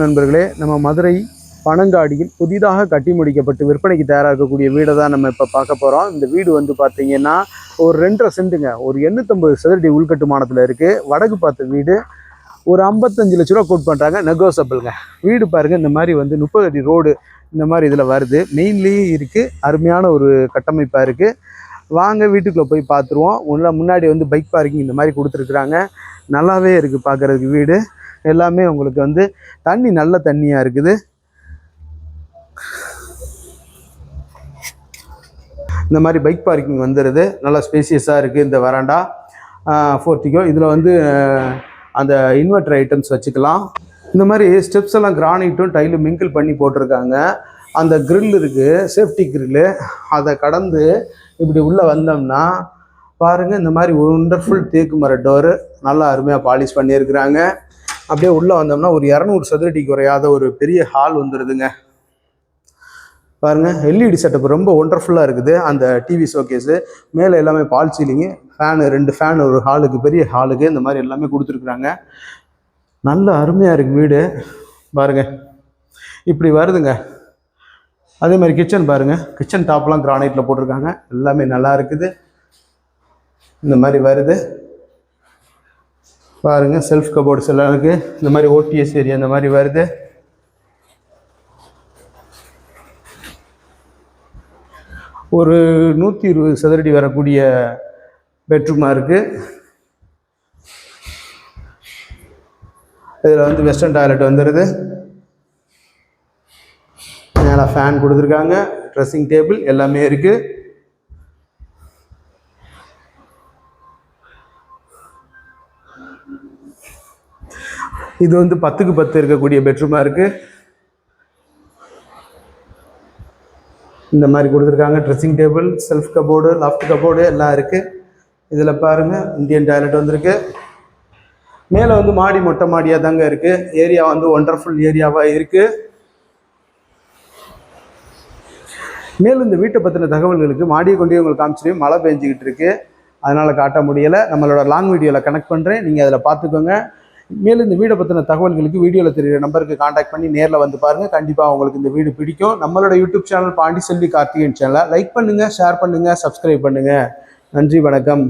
நண்பர்களே நம்ம மதுரை பனங்காடியில் புதிதாக கட்டி முடிக்கப்பட்டு விற்பனைக்கு தயாராக இருக்கக்கூடிய வீடை தான் நம்ம இப்போ பார்க்க போகிறோம் இந்த வீடு வந்து பார்த்தீங்கன்னா ஒரு ரெண்டரை சென்ட்டுங்க ஒரு எண்ணூற்றம்பது சதுரடி உள்கட்டுமானத்தில் இருக்குது வடக்கு பார்த்த வீடு ஒரு ஐம்பத்தஞ்சு லட்ச ரூபா கோட் பண்ணுறாங்க நெகோசபிள்ங்க வீடு பாருங்கள் இந்த மாதிரி வந்து முப்பது அடி ரோடு இந்த மாதிரி இதில் வருது. மெயின்லேயும் இருக்குது அருமையான ஒரு கட்டமைப்பாக இருக்குது வாங்க வீட்டுக்குள்ளே போய் பார்த்துருவோம் உள்ள முன்னாடி வந்து பைக் பார்க்கிங் இந்த மாதிரி கொடுத்துருக்குறாங்க. நல்லாவே இருக்குது பார்க்குறதுக்கு வீடு. எல்லாமே உங்களுக்கு வந்து தண்ணி நல்ல தண்ணியாக இருக்குது. இந்த மாதிரி பைக் பார்க்கிங் வந்துடுது நல்லா ஸ்பேசியஸாக இருக்குது இந்த வராண்டா ஃபோர்த்திக்கோ இதில் வந்து அந்த இன்வெர்டர் ஐட்டம்ஸ் வச்சுக்கலாம். இந்த மாதிரி ஸ்டெப்ஸ் எல்லாம் கிரானைட்டும் டைலும் மிங்கிள் பண்ணி போட்டிருக்காங்க. அந்த grill இருக்குது சேஃப்டி க்ரில்லு அதை கடந்து இப்படி உள்ளே வந்தோம்னா பாருங்கள் இந்த மாதிரி ஒண்டர்ஃபுல் தேக்கு மர டோரு நல்லா அருமையாக பாலிஷ் பண்ணியிருக்கிறாங்க. அப்படியே உள்ளே வந்தோம்னா ஒரு இரநூறு சதுரடி குறையாத ஒரு பெரிய ஹால் வந்துடுதுங்க பாருங்க எல்இடி செட்டப் ரொம்ப ஒண்டர்ஃபுல்லாக இருக்குது. அந்த டிவி ஷோகேஸு மேலே எல்லாமே பால் சீலிங்கு ஃபேனு ரெண்டு ஃபேன் ஒரு ஹாலுக்கு பெரிய ஹாலுக்கு இந்த மாதிரி எல்லாமே கொடுத்துருக்குறாங்க. நல்ல அருமையாக இருக்குது வீடு. பாருங்க இப்படி வருதுங்க. அதே மாதிரி கிச்சன் பாருங்க. கிச்சன் டாப்லாம் கிரானைட்டில் போட்டிருக்காங்க. எல்லாமே நல்லா இருக்குது. இந்த மாதிரி வருது. பாருங்கள் செல்ஃப் கபோர்ட்ஸ் எல்லாம் இருக்குது இந்த மாதிரி ஓடிஎஸ் ஏரியா இந்த மாதிரி வருது. ஒரு நூற்றி இருபது சதுரடி வரக்கூடிய பெட்ரூமாக இருக்குது இதில் வந்து வெஸ்டர்ன் டாய்லெட் வந்துடுது மேலே ஃபேன் கொடுத்துருக்காங்க. ட்ரெஸ்ஸிங் டேபிள் எல்லாமே இருக்குது இது வந்து பத்துக்கு பத்து இருக்கக்கூடிய பெட்ரூமாக இருக்குது இந்த மாதிரி கொடுத்துருக்காங்க. Dressing table shelf cupboard loft cupboard எல்லாம் இருக்குது இதில் பாருங்கள் இந்தியன் டாய்லெட் வந்திருக்கு. மேலே வந்து மாடி மொட்டை மாடியாக தாங்க இருக்குது ஏரியா வந்து ஒண்டர்ஃபுல் ஏரியாவாக இருக்குது மேலும் இந்த வீட்டை பற்றின தகவல்களுக்கு மாடியை கொண்டே உங்களுக்கு காமிச்சிட்டு மழை பெஞ்சிக்கிட்டு இருக்கு. அதனால் காட்ட முடியலை. நம்மளோட லாங் வீடியோவில் கனெக்ட் பண்ணுறேன் நீங்கள் அதில் பார்த்துக்கோங்க. மேலும் இந்த வீடை பற்றின தகவல்களுக்கு வீடியோவில் தெரிகிற நம்பருக்கு காண்டாக்ட் பண்ணி நேரில் வந்து பாருங்கள் கண்டிப்பாக உங்களுக்கு இந்த வீடு பிடிக்கும். நம்மளோட யூடியூப் சேனல் பாண்டிச்செல்வி கார்த்திகேயன் சேனலை லைக் பண்ணுங்கள் ஷேர் பண்ணுங்கள் சப்ஸ்கிரைப் பண்ணுங்கள் நன்றி வணக்கம்.